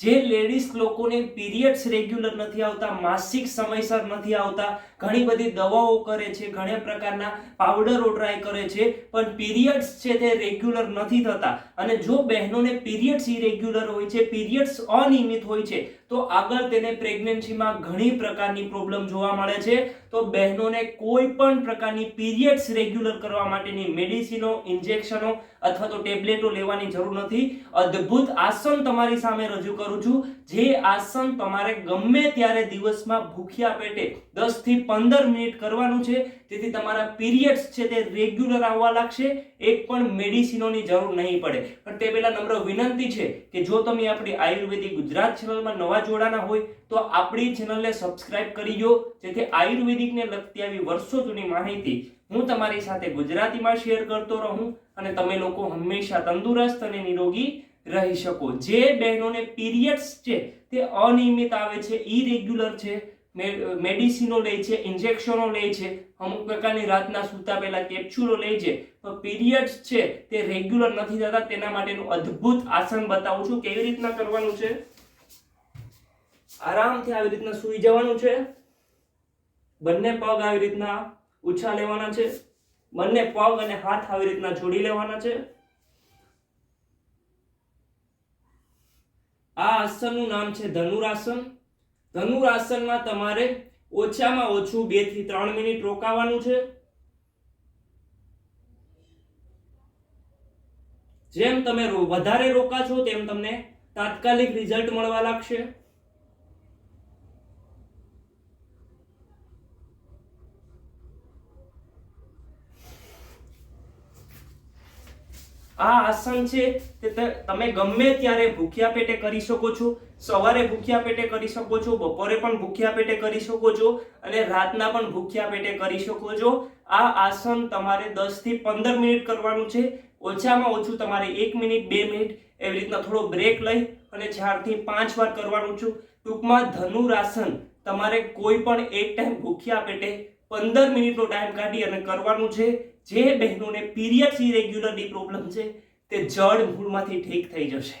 જે લેડીઝ લોકોને periods regular નથી આવતા, માસિક સમયસર નથી આવતા, ઘણી બધી દવાઓ કરે છે, ઘણા પ્રકારના પાવડરો ટ્રાય કરે છે, પણ પીરિયડ્સ છે તે રેગ્યુલર નથી થતા. અને જો બહેનોને પીરિયડ્સ ઇરેગ્યુલર હોય છે પીરિયડ્સ અનિયમિત હોય છે, તો આગળ તેને પ્રેગ્નન્સીમાં ઘણી પ્રકારની પ્રોબ્લેમ જોવા મળે છે. તો બહેનોને કોઈ પણ પ્રકારની પીરિયડ્સ રેગ્યુલર કરવા માટેની મેડિસિનો ઇન્જેક્શનો અથવા તો ટેબ્લેટો લેવાની જરૂર નથી. અદ્ભુત આસન તમારી સામે રજૂ કરું છું. જે આસન તમારે ગમે ત્યારે દિવસમાં ભૂખ્યા પેટે 10 થી 15 મિનિટ કરવાનું છે. જેથી તમારા પીરિયડ્સ છે તે રેગ્યુલર આવવા લાગશે. એક પણ મેડિસિનોની જરૂર નહીં પડે. પણ તે પહેલા નમ્ર વિનંતી છે કે જો તમે આપણી આયુર્વેદિક ગુજરાત ચેનલમાં નવા જોડાના હોય, તો આપણી ચેનલને સબસ્ક્રાઇબ કરી દો. જેથી આયુર્વેદિકને લગતી આવી વર્ષો જૂની માહિતી હું તમારી સાથે ગુજરાતીમાં શેર કરતો રહું અને તમે લોકો હંમેશા તંદુરસ્ત અને નિરોગી રહી શકો. જે બહેનોને પીરિયડ્સ છે, તે અનિયમિત આવે છે ઇરેગ્યુલર છે મેડિસિનો લે છે ઇન્જેક્શનો લે છે, અમુક પ્રકારની રાતના સૂતા પહેલા કેપ્સ્યુલો લે છે તો પીરિયડ્સ છે, તે રેગ્યુલર નથી થતા. તેના માટેનું અદ્ભુત આસન બતાવું છું. કેવી રીતના કરવાનું છે? આરામથી આવી રીતના સૂઈ જવાનું છે. બંને પગ આવી રીતના ઊંચા લેવાના છે. બંને પગ અને હાથ આવી રીતના જોડી લેવાના છે. આ આસનનું નામ છે ધનુરાસન. ધનુરાસનમાં તમારે ઓછામાં ઓછું બેથી ત્રણ મિનિટ રોકાવાનું છે. જેમ તમે વધારે રોકાશો, તેમ તમને તાત્કાલિક રિઝલ્ટ મળવા લાગશે. આ આસન છે તે તમે ગમે ત્યારે ભૂખ્યા પેટે કરી શકો છો, સવારે ભૂખ્યા પેટે કરી શકો છો, બપોરે પણ ભૂખ્યા પેટે કરી શકો છો અને રાતના પણ ભૂખ્યા પેટે કરી શકો છો. આ આસન તમારે 10 થી 15 મિનિટ કરવાનું છે. ઓછામાં ઓછું તમારે એક મિનિટ, બે મિનિટ એવી રીતના થોડો બ્રેક લઈ અને ચારથી પાંચ વાર કરવાનું છું. ટૂંકમાં ધનુરાસન તમારે કોઈ પણ એક ટાઈમ ભૂખ્યા પેટે પંદર મિનિટનો ટાઈમ કાઢી અને કરવાનું છે. જે બહેનોને પીરિયડ્સ ઇરેગ્યુલરની પ્રોબ્લેમ છે તે જડ મૂળમાંથી ઠીક થઈ જશે.